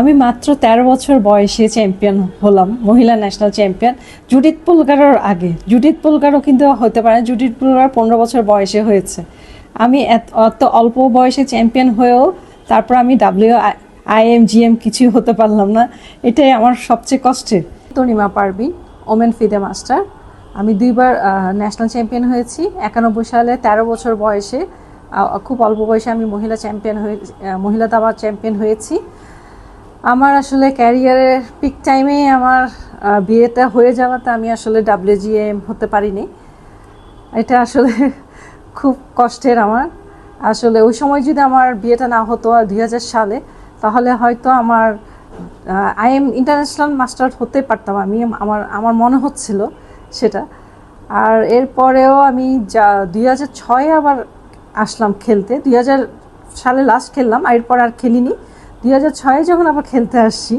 আমি মাত্র তেরো বছর বয়সে চ্যাম্পিয়ন হলাম, মহিলা ন্যাশনাল চ্যাম্পিয়ন জুডিত পুলগারোর আগে। জুডিত পুলগারও কিন্তু হতে পারে। জুডিত পুলগার পনেরো বছর বয়সে হয়েছে। আমি এত, অত অল্প বয়সে চ্যাম্পিয়ন হয়েও তারপর আমি ডাব্লিউ আইএম জিএম কিছুই হতে পারলাম না। এটাই আমার সবচেয়ে কষ্টের। Tanima Parveen women FIDE master. আমি দুইবার ন্যাশনাল চ্যাম্পিয়ন হয়েছি। একানব্বই সালে তেরো বছর বয়সে খুব অল্প বয়সে আমি মহিলা চ্যাম্পিয়ন হয়ে মহিলা দাবা চ্যাম্পিয়ন হয়েছি। আমার আসলে ক্যারিয়ারের পিক টাইমে আমার বিয়েটা হয়ে যাওয়াতে আমি আসলে ডাব্লিউজিএম হতে পারিনি। এটা আসলে খুব কষ্টের আমার। আসলে ওই সময় যদি আমার বিয়েটা না হতো আর দুই হাজার সালে, তাহলে হয়তো আমার আই এম ইন্টারন্যাশনাল মাস্টার হতে পারতাম আমি, আমার আমার মনে হচ্ছিল সেটা। আর এরপরেও আমি যা, দুই হাজার ছয়ে আবার আসলাম খেলতে। দুই হাজার সালে লাস্ট খেললাম আর এরপর আর খেলিনি। দুই হাজার ছয়ে যখন আবার খেলতে আসছি,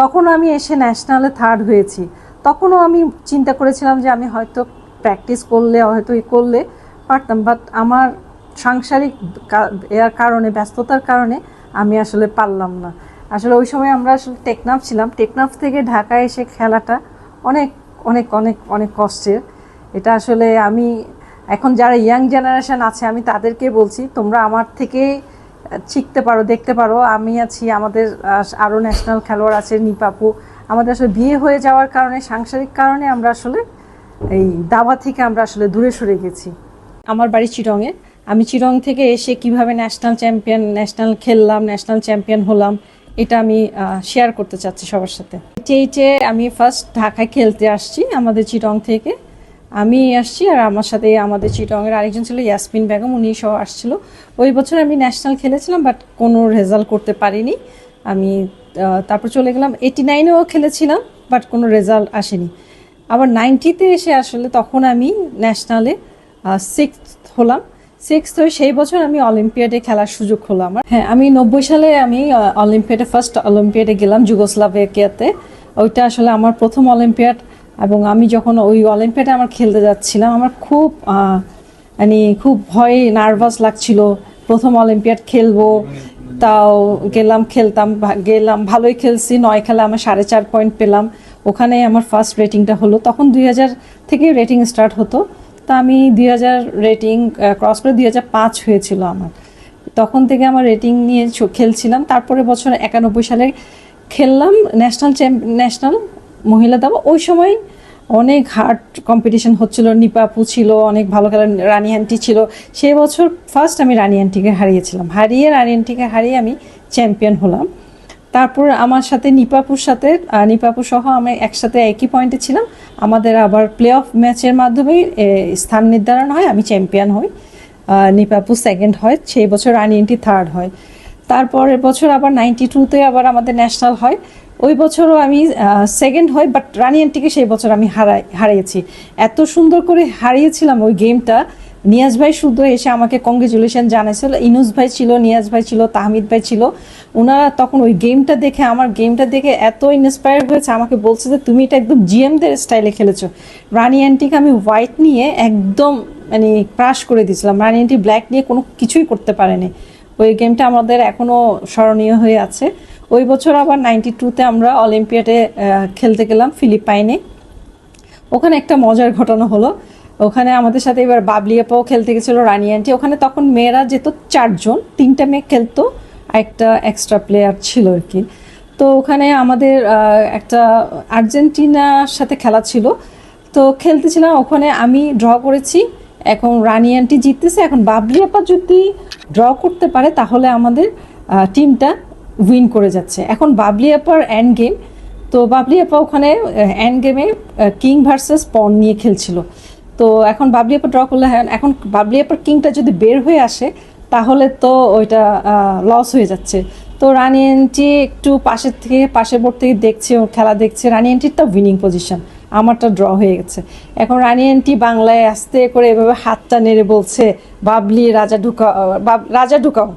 তখন আমি এসে ন্যাশনালে থার্ড হয়েছি। তখনও আমি চিন্তা করেছিলাম যে আমি হয়তো প্র্যাকটিস করলে, হয়তো ই করলে পারতাম বাট আমার সাংসারিক এর কারণে, ব্যস্ততার কারণে আমি আসলে পারলাম না। আসলে ওই সময় আমরা আসলে টেকনাফ ছিলাম। টেকনাফ থেকে ঢাকায় এসে খেলাটা অনেক অনেক অনেক অনেক কষ্টের। এটা আসলে আমি, এখন যারা ইয়াং জেনারেশান আছে, আমি তাদেরকে বলছি, তোমরা আমার থেকে শিখতে পারো, দেখতে পারো। আমি আছি আমাদের আরও ন্যাশনাল খেলোয়াড় আছে নিপাপু। আমাদের আসলে বিয়ে হয়ে যাওয়ার কারণে, সাংসারিক কারণে আমরা আসলে এই দাবা থেকে আমরা আসলে দূরে সরে গেছি। আমার বাড়ি চিরংয়ে। আমি চিরং থেকে এসে কীভাবে ন্যাশনাল চ্যাম্পিয়ন ন্যাশনাল খেললাম ন্যাশনাল চ্যাম্পিয়ন হলাম, এটা আমি শেয়ার করতে চাচ্ছি সবার সাথে। এইটে আমি ফার্স্ট ঢাকায় খেলতে আসছি আমাদের চিরং থেকে। আমি আসছি আর আমার সাথে আমাদের চিটংয়ের আরেকজন ছিল, ইয়াসমিন বেগম, উনি সহ আসছিল। ওই বছর আমি ন্যাশনাল খেলেছিলাম বাট কোনো রেজাল্ট করতে পারিনি। আমি তারপর চলে গেলাম। এইটি নাইনেও খেলেছিলাম বাট কোনো রেজাল্ট আসেনি। আবার নাইনটিতে এসে আসলে তখন আমি ন্যাশনালে সিক্স হলাম। সিক্স হয়ে সেই বছর আমি অলিম্পিয়াডে খেলার সুযোগ হলো আমার। হ্যাঁ আমি নব্বই সালে আমি অলিম্পিয়াডে ফার্স্ট অলিম্পিয়াডে গেলাম যুগোস্লাভিয়াতে। ওইটা আসলে আমার প্রথম অলিম্পিয়াড। এবং আমি যখন ওই অলিম্পিয়াডে আমার খেলতে যাচ্ছিলাম, আমার খুব মানে খুব ভয় নার্ভাস লাগছিল। প্রথম অলিম্পিয়াড খেলব, তাও গেলাম, খেলতাম গেলাম, ভালোই খেলছি। নয় খেলা আমার সাড়ে চার পয়েন্ট পেলাম। ওখানে আমার ফার্স্ট রেটিংটা হলো। তখন দুই হাজার থেকে রেটিং স্টার্ট হতো। তা আমি দুই হাজার রেটিং ক্রস করে দুই হাজার পাঁচ হয়েছিল আমার। তখন থেকে আমার রেটিং নিয়ে খেলছিলাম। তারপরে বছর একানব্বই সালে খেললাম ন্যাশনাল চ্যাম্প ন্যাশনাল মহিলা দাবা ওই সময় অনেক হার্ড কম্পিটিশন হচ্ছিল। নিপাপু ছিল অনেক ভালো খেলা রানি আন্টি ছিল। সেই বছর ফার্স্ট আমি রানি আন্টিকে হারিয়েছিলাম। হারিয়ে রানি আন্টিকে হারিয়ে আমি চ্যাম্পিয়ন হলাম। তারপর আমার সাথে নিপাপুর সাথে নিপাপু সহ আমি একসাথে একই পয়েন্টে ছিলাম। আমাদের আবার প্লে অফ ম্যাচের মাধ্যমে এ, স্থান নির্ধারণ হয় আমি চ্যাম্পিয়ন হই। নিপাপু সেকেন্ড হয় সেই বছর রানি আন্টি থার্ড হয়। তারপরের বছর আবার নাইনটি টুতে আবার আমাদের ন্যাশনাল হয়। ওই বছরও আমি সেকেন্ড হই বাট রানি আন্টিকে সেই বছর আমি হারাই, হারিয়েছি। এত সুন্দর করে হারিয়েছিলাম ওই গেমটা নিয়াজ ভাই শুদ্ধ এসে আমাকে কংগ্রেচুলেশন জানাইছিল। ইনুস ভাই ছিল, নিয়াজ ভাই ছিল, তাহমিদ ভাই ছিল। ওনারা তখন ওই গেমটা দেখে, আমার গেমটা দেখে এত ইন্সপায়ার হয়েছে। আমাকে বলছে যে, তুমি এটা একদম জিএমদের স্টাইলে খেলেছো। রানী আন্টিকে আমি হোয়াইট নিয়ে একদম মানে ক্রাশ করে দিয়েছিলাম। রানী আন্টি ব্ল্যাক নিয়ে কোনো কিছুই করতে পারেনি। ওই গেমটা আমাদের এখনও স্মরণীয় হয়ে আছে। ওই বছর আবার নাইনটি টুতে আমরা অলিম্পিয়াডে খেলতে গেলাম ফিলিপাইনে। ওখানে একটা মজার ঘটনা হলো, ওখানে আমাদের সাথে এবার বাবলি আপাও খেলতে গেছিল, রানি আন্টি। ওখানে তখন মেয়েরা যেত চারজন, তিনটা মেয়ে খেলতো একটা এক্সট্রা প্লেয়ার ছিল আর কি। তো ওখানে আমাদের একটা আর্জেন্টিনার সাথে খেলা ছিল। তো খেলতেছিলাম, ওখানে আমি ড্র করেছি। এখন রানি আন্টি জিততেছে এখন বাবলি আপা যদি ড্র করতে পারে তাহলে আমাদের টিমটা উইন করে যাচ্ছে। এখন বাবলি আপার অ্যান্ড গেম তো বাবলি আপা ওখানে অ্যান্ড গেমে কিং ভার্সেস পন নিয়ে খেলছিল। তো এখন বাবলি আপা ড্র করলে হ্যাঁ, এখন বাবলি আপার কিংটা যদি বের হয়ে আসে তাহলে তো ওইটা লস হয়ে যাচ্ছে। তো রানি আন্টি একটু পাশের থেকে পাশের বোর্ড থেকে দেখছে ও খেলা দেখছে। রানী আন্টিরটা উইনিং পজিশন আমারটা ড্র হয়ে গেছে। এখন রানী আন্টি বাংলায় আস্তে করে এভাবে হাতটা নেড়ে বলছে, বাবলি, রাজা ঢুকাও। রাজা ঢুকাও।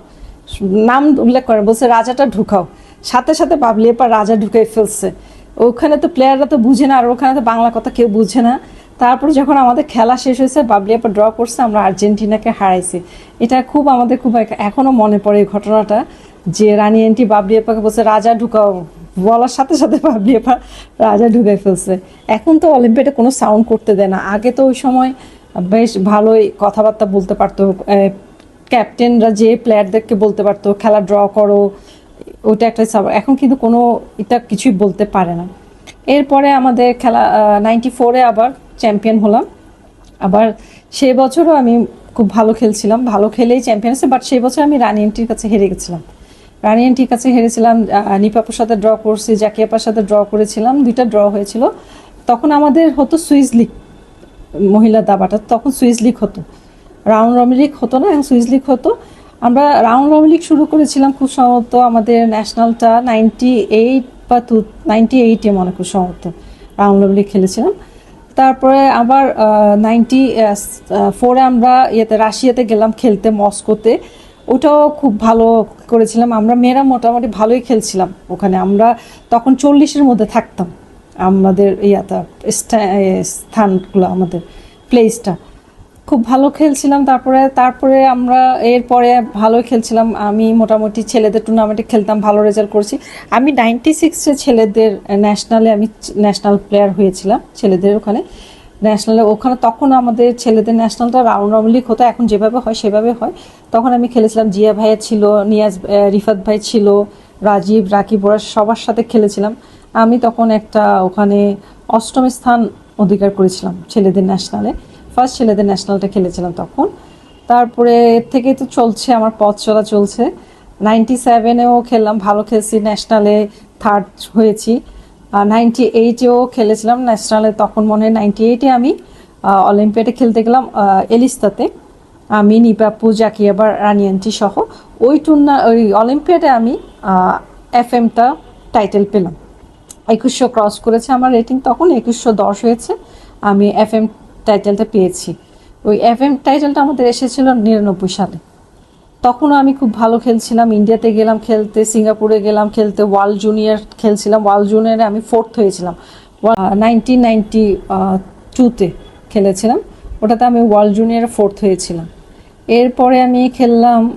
নাম উল্লেখ করে, বলছে, রাজাটা ঢুকাও। সাথে সাথে বাবলি এবার রাজা ঢুকাই ফেলছে। ওখানে তো প্লেয়াররা তো বুঝে না, আর ওখানে তো বাংলা কথা কেউ বুঝে না। তারপর যখন আমাদের খেলা শেষ হয়েছে, বাবলি আপা ড্র করছে, আমরা আর্জেন্টিনাকে হারাইছি। এটা খুব আমাদের খুব এক- এখনও মনে পড়ে এই ঘটনাটা, যে রানী আন্টি বাবলি আপাকে বলছে, রাজা ঢুকাও। বলার সাথে সাথে পাবলি আপা রাজা ঢুকাই ফেলছে। এখন তো অলিম্পিয়াডে কোনো সাউন্ড করতে দেয় না। আগে তো ওই সময় বেশ ভালোই কথাবার্তা বলতে পারতো ক্যাপ্টেনরা যে প্লেয়ারদেরকে বলতে পারতো, খেলা ড্র করো। ওইটা একটা এখন কিন্তু কোনো এটা কিছুই বলতে পারে না। এরপরে আমাদের খেলা নাইনটি ফোরে আবার চ্যাম্পিয়ন হলাম। আবার সে বছরও আমি খুব ভালো খেলছিলাম, ভালো খেলেই চ্যাম্পিয়ন হচ্ছে বাট সেই বছর আমি রানী এন্টির কাছে হেরে গেছিলাম। রানী ঠিক আছে, হেরেছিলাম নিপাপুর সাথে ড্র করছি, জাকিয়াপার সাথে ড্র করেছিলাম, দুইটা ড্র হয়েছিল। তখন আমাদের হতো সুইস লিগ, মহিলা দাবাটা, তখন সুইস লিগ হতো। রাউন্ড রমি লিগ হতো না সুইস লিগ হতো। আমরা রাউন্ড রমি লিগ শুরু করেছিলাম খুব সম্ভবত আমাদের ন্যাশনালটা নাইনটি এইট বা টু, নাইনটি এইটে মনে খুব সম্ভবত রাউন্ড রমি লিগ খেলেছিলাম। তারপরে আবার নাইনটি ফোরে আমরা ইয়েতে, রাশিয়াতে গেলাম খেলতে, মস্কোতে। ওটাও খুব ভালো করেছিলাম। আমরা মেয়েরা মোটামুটি ভালোই খেলছিলাম ওখানে। আমরা তখন চল্লিশের মধ্যে থাকতাম আমাদের ইয়াটা স্থানগুলো আমাদের প্লেসটা খুব ভালো খেলছিলাম। তারপরে তারপরে আমরা এরপরে ভালো খেলছিলাম। আমি মোটামুটি ছেলেদের টুর্নামেন্টে খেলতাম, ভালো রেজাল্ট করেছি। আমি নাইনটি সিক্সে ছেলেদের ন্যাশনালে আমি ন্যাশনাল প্লেয়ার হয়েছিলাম ছেলেদের ওখানে। ন্যাশনালে, ওখানে তখন আমাদের ছেলেদের ন্যাশনালটা রাউন্ড রাউন্ড লিগ হতো, এখন যেভাবে হয় সেভাবে হয়। তখন আমি খেলেছিলাম, জিয়া ভাইয়া ছিল, নিয়াজ রিফাত ভাই ছিল, রাজীব, রাকিব, ওরা সবার সাথে খেলেছিলাম। আমি তখন একটা ওখানে অষ্টম স্থান অধিকার করেছিলাম ছেলেদের ন্যাশনালে। ফার্স্ট ছেলেদের ন্যাশনালটা খেলেছিলাম তখন। তারপরে এর থেকেই তো চলছে, আমার পথ চলা চলছে। নাইনটি সেভেনেও খেললাম, ভালো খেলছি, ন্যাশনালে থার্ড হয়েছি। নাইনটি এইটেও খেলেছিলাম ন্যাশনালে তখন মনে হয় নাইনটি এইটে আমি অলিম্পিয়াডে খেলতে গেলাম এলিস্তাতে। আমি নিপাপু জাকিয়াবার রানিয়ান্টি সহ ওই টুর্না ওই অলিম্পিয়াডে আমি এফ এমটা টাইটেল পেলাম। একুশশো ক্রস করেছে আমার রেটিং তখন একুশশো দশ হয়েছে, আমি এফ এম টাইটেলটা পেয়েছি। ওই এফ এম টাইটেলটা আমাদের এসেছিল নিরানব্বই সালে। তখনও আমি খুব ভালো খেলছিলাম। ইন্ডিয়াতে গেলাম খেলতে সিঙ্গাপুরে গেলাম খেলতে ওয়ার্ল্ড জুনিয়র খেলছিলাম। ওয়ার্ল্ড জুনিয়রে আমি ফোর্থ হয়েছিলাম। নাইনটিন নাইনটি টুতে খেলেছিলাম। ওটাতে আমি ওয়ার্ল্ড জুনিয়রে ফোর্থ হয়েছিলাম। এরপরে আমি খেললাম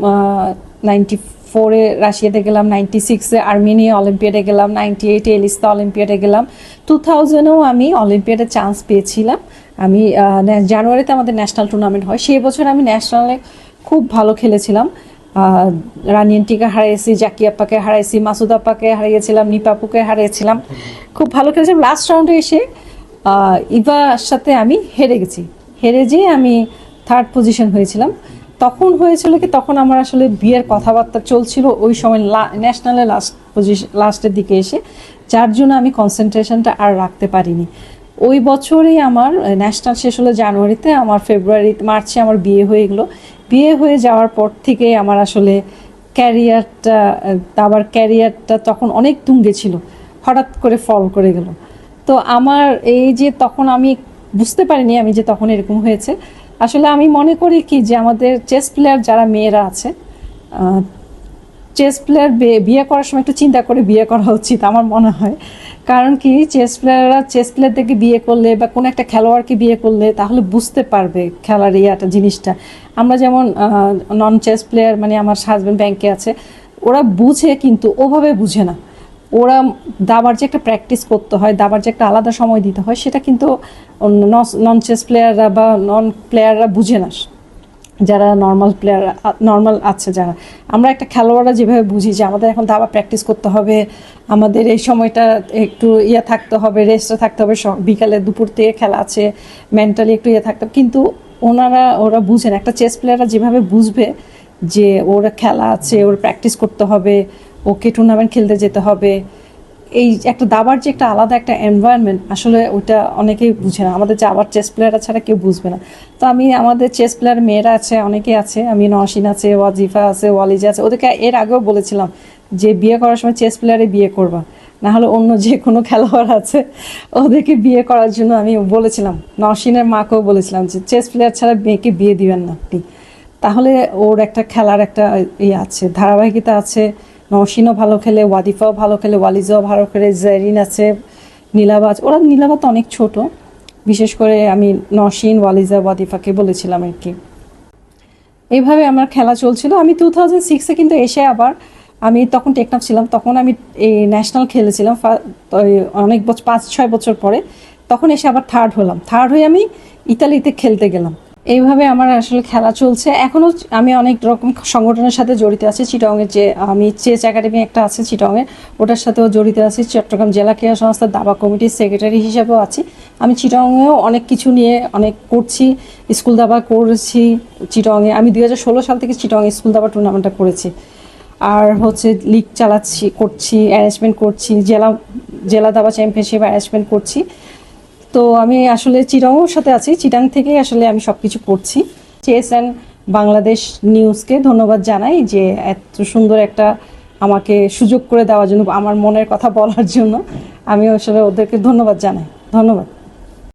নাইনটি ফোরে রাশিয়াতে গেলাম নাইনটি সিক্সে আর্মেনিয়া অলিম্পিয়াডে গেলাম নাইনটি এইটে এলিস্তা অলিম্পিয়াডে গেলাম। টু থাউজেন্ডেও আমি অলিম্পিয়াডে চান্স পেয়েছিলাম। আমি ন্যা- জানুয়ারিতে আমাদের ন্যাশনাল টুর্নামেন্ট হয়। সেই বছর আমি ন্যাশনালে খুব ভালো খেলেছিলাম। আহ, রানী হারিয়েছি জাকি আপ্পাকে হারিয়েছি মাসুদ আপ্পাকে হারিয়েছিলাম নিপাপুকে হারিয়েছিলাম। খুব ভালো খেলেছিলাম। লাস্ট রাউন্ডে এসে ইভার সাথে আমি হেরে গেছি। হেরে যেয়ে আমি থার্ড পজিশন হয়েছিলাম। তখন হয়েছিল কি তখন আমার আসলে বিয়ের কথাবার্তা চলছিল ওই সময় ন্যাশনালে লাস্ট পজিশন লাস্টের দিকে এসে। যার জন্য আমি কনসেন্ট্রেশনটা আর রাখতে পারিনি। ওই বছরেই আমার ন্যাশনাল শেষ হলো জানুয়ারিতে আমার ফেব্রুয়ারি মার্চে আমার বিয়ে হয়ে গেলো। বিয়ে হয়ে যাওয়ার পর থেকে আমার আসলে ক্যারিয়ারটা, আবার ক্যারিয়ারটা তখন অনেক তুঙ্গে ছিল, হঠাৎ করে ফল করে গেল। তো আমার এই যে তখন আমি বুঝতে পারিনি আমি যে তখন এরকম হয়েছে। আসলে আমি মনে করি কি যে আমাদের চেস প্লেয়ার যারা মেয়েরা আছে চেস প্লেয়ার বিয়ে করার সময় একটু চিন্তা করে বিয়ে করা উচিত, আমার মনে হয়। কারণ কি চেস প্লেয়াররা চেস প্লেয়ারদেরকে বিয়ে করলে বা কোনো একটা খেলোয়াড়কে বিয়ে করলে তাহলে বুঝতে পারবে খেলার ইয়াটা জিনিসটা। আমরা যেমন নন চেস প্লেয়ার মানে আমার হাজব্যান্ড ব্যাংকে আছে, ওরা বুঝে কিন্তু ওভাবে বুঝে না। ওরা দাবার যে একটা প্র্যাকটিস করতে হয়, দাবার যে একটা আলাদা সময় দিতে হয়, সেটা কিন্তু নন চেস প্লেয়াররা বা নন প্লেয়াররা বুঝে না। যারা নর্মাল প্লেয়ার নর্মাল আছে যারা। আমরা একটা খেলোয়াড়রা যেভাবে বুঝি যে আমাদের এখন দাবা প্র্যাকটিস করতে হবে, আমাদের এই সময়টা একটু ইয়ে থাকতে হবে রেস্টে থাকতে হবে বিকালে দুপুর থেকে খেলা আছে মেন্টালি একটু ইয়ে থাকতে হবে। কিন্তু ওনারা, ওরা বুঝেন একটা চেস প্লেয়াররা যেভাবে বুঝবে যে ওর খেলা আছে, ওর প্র্যাকটিস করতে হবে, ওকে টুর্নামেন্ট খেলতে যেতে হবে এই একটা দাবার যে একটা আলাদা একটা এনভায়রনমেন্ট আসলে ওটা অনেকেই বুঝে না। আমাদের যে আবার চেস প্লেয়াররা ছাড়া কেউ বুঝবে না। তো আমি, আমাদের চেস প্লেয়ার মেয়েরা আছে অনেকে আছে, আমি নওশিন আছে, ওয়াজিফা আছে, ওয়ালিজা আছে, ওদেরকে এর আগেও বলেছিলাম যে বিয়ে করার সময় চেস প্লেয়ারে বিয়ে করবা। না হলে অন্য যে কোনো খেলোয়াড় আছে, ওদেরকে বিয়ে করার জন্য আমি বলেছিলাম। নওশিনের মাকেও বলেছিলাম যে চেস প্লেয়ার ছাড়া মেয়েকে বিয়ে দিবেন না আপনি। তাহলে ওর একটা খেলার একটা ইয়ে আছে, ধারাবাহিকতা আছে নওশিনও ভালো খেলে, ওয়াদিফাও ভালো খেলে, ওয়ালিজাও ভালো খেলে, জেরিন আছে, নীলাবাজ। ওরা নীলাবাজ অনেক ছোট। বিশেষ করে আমি নওশিন ওয়ালিজা, ওয়াদিফাকে বলেছিলাম আর কি। এইভাবে আমার খেলা চলছিল। আমি টু থাউজেন্ড সিক্সে কিন্তু এসে আবার আমি তখন টেকনাফ ছিলাম, তখন আমি এই ন্যাশনাল খেলেছিলাম অনেক বছর পাঁচ, ছয় বছর পরে। তখন এসে আবার থার্ড হলাম। থার্ড হয়ে আমি ইতালিতে খেলতে গেলাম। এইভাবে আমার আসলে খেলা চলছে। এখনও আমি অনেক রকম সংগঠনের সাথে জড়িত আছি। চিটংয়ের যে, আমি চেস একাডেমি একটা আছে চিটংয়ে ওটার সাথেও জড়িত আছি। চট্টগ্রাম জেলা ক্রীড়া সংস্থার দাবা কমিটির সেক্রেটারি হিসেবেও আছি। আমি চিটংয়েও অনেক কিছু নিয়ে অনেক করছি। স্কুল দাবা করেছি চিটংয়ে আমি দুই হাজার ষোলো সাল থেকে চিটং স্কুল দাবা টুর্নামেন্টটা করেছি। আর হচ্ছে লিগ চালাচ্ছি, করছি অ্যারেঞ্জমেন্ট করছি, জেলা জেলা দাবা চ্যাম্পিয়নশিপ অ্যারেঞ্জমেন্ট করছি। তো আমি আসলে চিটাংয়ের সাথে আছি। চিরাং থেকেই আসলে আমি সব কিছু করছি। অ্যান্ড বাংলাদেশ নিউজকে ধন্যবাদ জানাই যে এত সুন্দর একটা আমাকে সুযোগ করে দেওয়ার জন্য, আমার মনের কথা বলার জন্য। আমি আসলে ওদেরকে ধন্যবাদ জানাই। ধন্যবাদ।